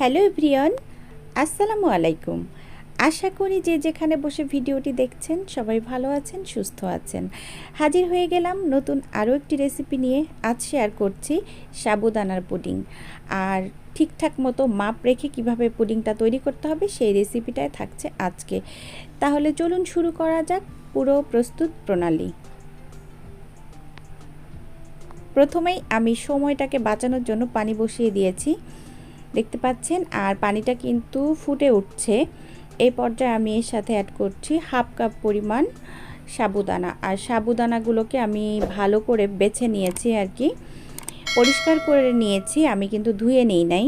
Hello everyone, আসসালামু আলাইকুম। আশা করি যে যেখানে বসে ভিডিওটি দেখছেন, সবাই ভালো আছেন, সুস্থ আছেন। হাজির হয়ে গেলাম নতুন আরও একটি রেসিপি নিয়ে। আজ শেয়ার করছি সাবুদানার পুডিং। আর ঠিকঠাক মতো মাপ রেখে কীভাবে পুডিংটা তৈরি করতে হবে সেই রেসিপিটাই থাকছে আজকে। তাহলে চলুন শুরু করা যাক পুরো প্রস্তুত প্রণালী। প্রথমেই আমি সময়টাকে বাঁচানোর জন্য পানি বসিয়ে দিয়েছি। দেখতে পাচ্ছেন, আর পানিটা কিন্তু ফুটে উঠছে। এই পর্যায়ে আমি এর সাথে অ্যাড করছি হাফ কাপ পরিমাণ সাবুদানা। আর সাবুদানাগুলোকে আমি ভালো করে বেছে নিয়েছি আর কি। পরিষ্কার করে নিয়েছি, আমি কিন্তু ধুয়ে নেই নাই।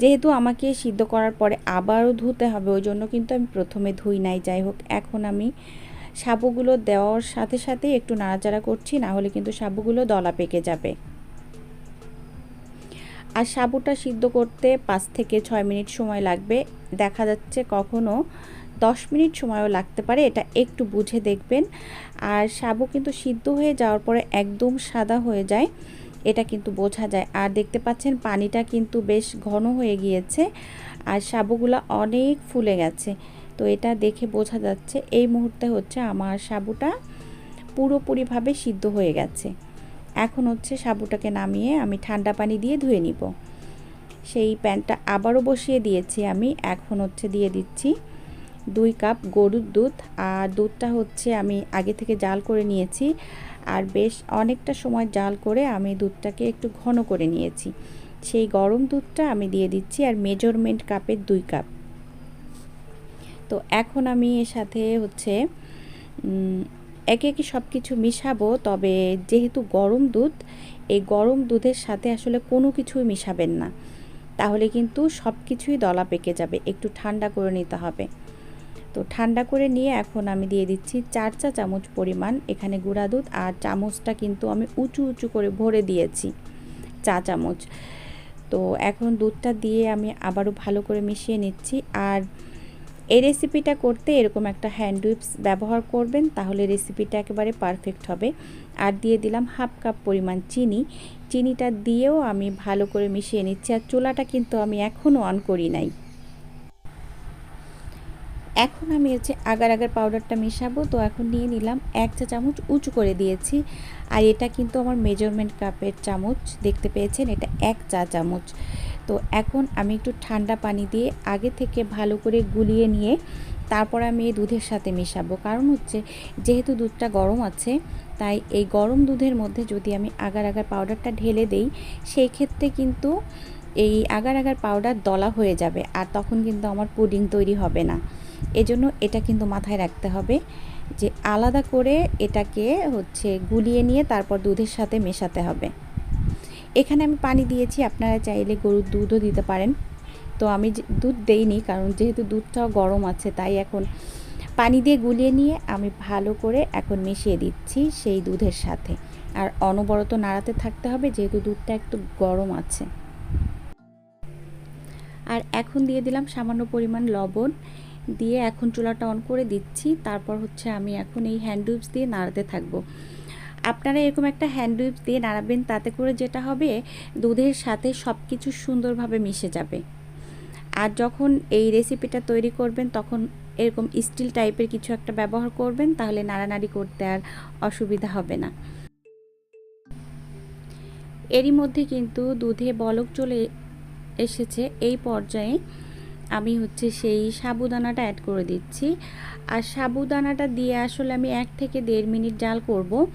যেহেতু আমাকে সিদ্ধ করার পরে আবারও ধুতে হবে, ওই জন্য কিন্তু আমি প্রথমে ধুই নাই। যাই হোক, এখন আমি সাবুগুলো দেওয়ার সাথে সাথে একটু নাড়াচাড়া করছি, না হলে কিন্তু সাবুগুলো দলা পেকে যাবে। আর সাবুটা সিদ্ধ করতে পাঁচ থেকে ছয় মিনিট সময় লাগবে। দেখা যাচ্ছে কখনো দশ মিনিট সময়ও লাগতে পারে, এটা একটু বুঝে দেখবেন। আর সাবু কিন্তু সিদ্ধ হয়ে যাওয়ার পরে একদম সাদা হয়ে যায়, এটা কিন্তু বোঝা যায়। আর দেখতে পাচ্ছেন পানিটা কিন্তু বেশ ঘন হয়ে গিয়েছে আর সাবুগুলো অনেক ফুলে গেছে। তো এটা দেখে বোঝা যাচ্ছে, এই মুহূর্তে হচ্ছে আমার সাবুটা পুরোপুরিভাবে সিদ্ধ হয়ে গেছে। এখন হচ্ছে সাবুটাকে নামিয়ে আমি ঠান্ডা পানি দিয়ে ধুয়ে নিব। সেই প্যানটা আবারও বসিয়ে দিয়েছি আমি। এখন হচ্ছে দিয়ে দিচ্ছি দুই কাপ গরুর দুধ। আর দুধটা হচ্ছে আমি আগে থেকে জাল করে নিয়েছি। আর বেশ অনেকটা সময় জাল করে আমি দুধটাকে একটু ঘন করে নিয়েছি। সেই গরম দুধটা আমি দিয়ে দিচ্ছি আর মেজারমেন্ট কাপের দুই কাপ। তো এখন আমি এর সাথে হচ্ছে একে একে সব কিছু মিশাবো, তবে যেহেতু গরম দুধ, এই গরম দুধের সাথে আসলে কোনো কিছুই মিশাবেন না। তাহলে কিন্তু সব কিছুই দলা পেকে যাবে, একটু ঠান্ডা করে নিতে হবে। তো ঠান্ডা করে নিয়ে এখন আমি দিয়ে দিচ্ছি চার চা চামচ পরিমাণ এখানে গুঁড়া দুধ আর চামচটা কিন্তু আমি উঁচু উঁচু করে ভরে দিয়েছি, চা চামচ। তো এখন দুধটা দিয়ে আমি আবারও ভালো করে মিশিয়ে নিচ্ছি আর এই রেসিপিটা করতে এরকম একটা হ্যান্ড উইপস ব্যবহার করবেন, তাহলে রেসিপিটা একেবারে পারফেক্ট হবে। আর দিয়ে দিলাম হাফ কাপ পরিমাণ চিনি। চিনিটা দিয়েও আমি ভালো করে মিশিয়ে নিচ্ছি, আর চুলাটা কিন্তু আমি এখনও অন করি নাই। এখন আমি হচ্ছে আগার আগার পাউডারটা মেশাবো। তো এখন নিয়ে নিলাম এক চা চামচ উঁচু করে দিয়েছি। আর এটা কিন্তু আমার মেজারমেন্ট কাপের চামচ, দেখতে পেয়েছেন? এটা এক চা চামচ। তো এখন আমি একটু ঠান্ডা পানি দিয়ে আগে থেকে ভালো করে গুলিয়ে নিয়ে তারপর আমি এই দুধের সাথে মেশাবো। কারণ হচ্ছে যেহেতু দুধটা গরম আছে, তাই এই গরম দুধের মধ্যে যদি আমি আগার আগার পাউডারটা ঢেলে দেই, সেই ক্ষেত্রে কিন্তু এই আগার আগার পাউডার দলা হয়ে যাবে আর তখন কিন্তু আমার পুডিং তৈরি হবে না। এজন্য এটা কিন্তু মাথায় রাখতে হবে যে আলাদা করে এটাকে হচ্ছে গুলিয়ে নিয়ে তারপর দুধের সাথে মেশাতে হবে। এখানে আমি পানি দিয়েছি, আপনারা চাইলে গরুর দুধও দিতে পারেন। তো আমি দুধ দেইনি, কারণ যেহেতু দুধটাও গরম আছে, তাই এখন পানি দিয়ে গুলিয়ে নিয়ে আমি ভালো করে এখন মিশিয়ে দিচ্ছি সেই দুধের সাথে। আর অনবরত নাড়াতে থাকতে হবে, যেহেতু দুধটা একটু গরম আছে। আর এখন দিয়ে দিলাম সামান্য পরিমাণ লবণ। দিয়ে এখন চুলাটা অন করে দিচ্ছি। তারপর হচ্ছে আমি এখন এই হ্যান্ড উইপস দিয়ে নাড়াতে থাকব। আপনারা এরকম একটা হ্যান্ড উইপস দিয়ে নাড়াবেন, তাতে করে যেটা হবে, দুধের সাথে সব কিছু সুন্দরভাবে মিশে যাবে। আর যখন এই রেসিপিটা তৈরি করবেন, তখন এরকম স্টিল টাইপের কিছু একটা ব্যবহার করবেন, তাহলে নাড়ানাড়ি করতে আর অসুবিধা হবে না। এরই মধ্যে কিন্তু দুধে বলক চলে এসেছে। এই পর্যায়ে আমি হচ্ছে সেই সাবুদানাটা অ্যাড করে দিচ্ছি। আর সাবুদানাটা দিয়ে আসলে আমি এক থেকে দেড় মিনিট জাল করব।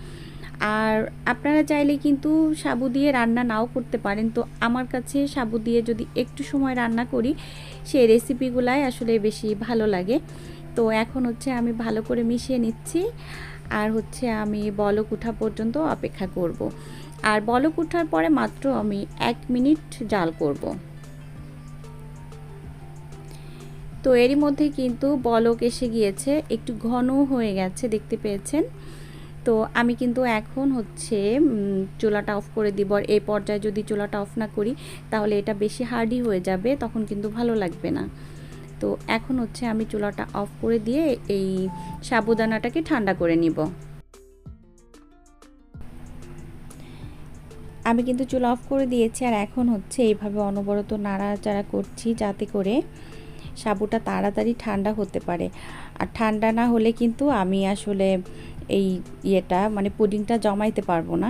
আর আপনারা চাইলে কিন্তু সাবু দিয়ে রান্না নাও করতে পারেন তো আমার কাছে সাবু দিয়ে যদি একটু সময় রান্না করি, সেই রেসিপিগুলাই আসলে বেশি ভালো লাগে তো এখন হচ্ছে আমি ভালো করে মিশিয়ে নিচ্ছি আর হচ্ছে আমি বলক উঠা পর্যন্ত অপেক্ষা করব। আর বলক উঠার পরে মাত্র আমি এক মিনিট জাল করব। তো এরই মধ্যে কিন্তু বলক এসে গিয়েছে, একটু ঘন হয়ে গেছে, দেখতে পেয়েছেন তো আমি কিন্তু এখন হচ্ছে চুলাটা অফ করে দিব। এই পর্যায়ে যদি চুলাটা অফ না করি, তাহলে এটা বেশি হার্ডি হয়ে যাবে, তখন কিন্তু ভালো লাগবে না। তো এখন হচ্ছে আমি চুলাটা অফ করে দিয়ে এই সাবুদানাটাকে ঠান্ডা করে নিব। আমি কিন্তু চুলা অফ করে দিয়েছি, আর এখন হচ্ছে এইভাবে অনবরত নাড়াচাড়া করছি যাতে করে সাবুটা তাড়াতাড়ি ঠান্ডা হতে পারে। আর ঠান্ডা না হলে কিন্তু আমি আসলে এই ইয়েটা মানে পুডিংটা জমাইতে পারব না।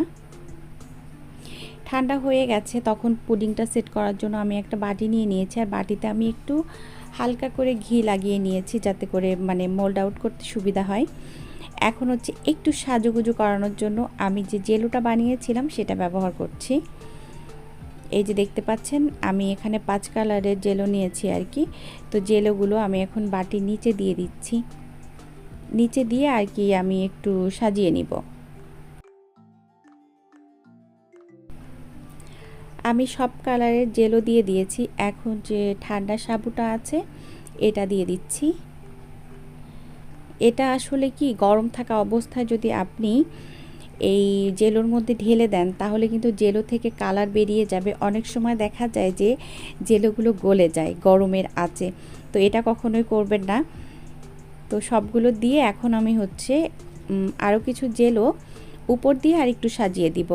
ঠান্ডা হয়ে গেছে, তখন পুডিংটা সেট করার জন্য আমি একটা বাটি নিয়ে নিয়েছি। আর বাটিতে আমি একটু হালকা করে ঘি লাগিয়ে নিয়েছি যাতে করে মানে মোল্ড আউট করতে সুবিধা হয়। এখন হচ্ছে একটু সাজুগুজু করানোর জন্য আমি যে জেলোটা বানিয়েছিলাম, সেটা ব্যবহার করছি। এই যে দেখতে পাচ্ছেন, আমি এখানে পাঁচ কালারের জেলো নিয়েছি আর কি। তো জেলোগুলো আমি এখন বাটির নিচে দিয়ে দিচ্ছি। নিচে দিয়ে আর কি আমি একটু সাজিয়ে নিব। আমি সব কালারের জেলো দিয়ে দিয়েছি। এখন যে ঠান্ডা সাবুটা আছে, এটা দিয়ে দিচ্ছি। এটা আসলে কি, গরম থাকা অবস্থায় যদি আপনি এই জেলোর মধ্যে ঢেলে দেন, তাহলে কিন্তু জেলো থেকে কালার বেরিয়ে যাবে। অনেক সময় দেখা যায় যে জেলোগুলো গলে যায়, গরমের আছে তো এটা কখনোই করবেন না। তো সবগুলো দিয়ে এখন আমি হচ্ছে আরও কিছু জেলো উপর দিয়ে আর একটু সাজিয়ে দিব।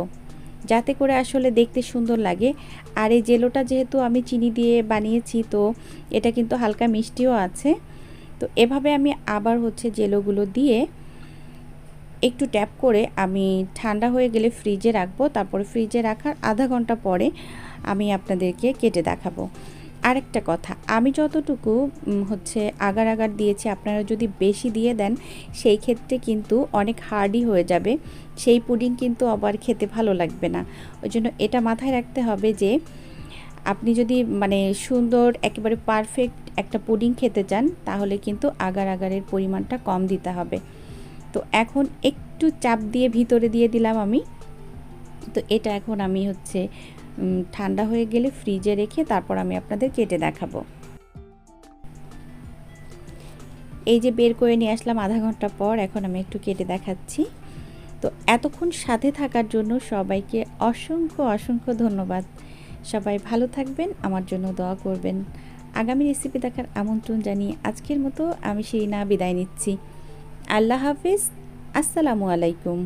যাতে করে আসলে দেখতে সুন্দর লাগে। আর এই জেলোটা যেহেতু আমি চিনি দিয়ে বানিয়েছি, তো এটা কিন্তু হালকা মিষ্টিও আছে। তো এভাবে আমি আবার হচ্ছে জেলোগুলো দিয়ে একটু ট্যাপ করে আমি ঠান্ডা হয়ে গেলে ফ্রিজে রাখব। তারপরে ফ্রিজে রাখার আধা ঘণ্টা পরে আমি আপনাদেরকে কেটে দেখাবো। আরেকটা কথা, আমি যতটুকু হচ্ছে আগার আগার দিয়েছি, আপনারা যদি বেশি দিয়ে দেন, সেই ক্ষেত্রে কিন্তু অনেক হার্ডই হয়ে যাবে, সেই পুডিং কিন্তু আবার খেতে ভালো লাগবে না। ওই জন্য এটা মাথায় রাখতে হবে যে, আপনি যদি মানে সুন্দর, একেবারে পারফেক্ট একটা পুডিং খেতে চান, তাহলে কিন্তু আগার আগারের পরিমাণটা কম দিতে হবে। তো এখন একটু চাপ দিয়ে ভিতরে দিয়ে দিলাম আমি। তো এটা এখন আমি হচ্ছে ঠান্ডা হয়ে গেলে ফ্রিজে রেখে তারপর আমি আপনাদের কেটে দেখাবো। এই যে বের করে নিয়ে আসলাম আধা ঘণ্টা পর, এখন আমি একটু কেটে দেখাচ্ছি। তো এতক্ষণ সাথে থাকার জন্য সবাইকে অসংখ্য অসংখ্য ধন্যবাদ। সবাই ভালো থাকবেন, আমার জন্য দোয়া করবেন। আগামী রেসিপি দেখার আমন্ত্রণ জানিয়ে আজকের মতো আমি সেই না বিদায় নিচ্ছি। আল্লাহ হাফিজ, আসসালামু আলাইকুম।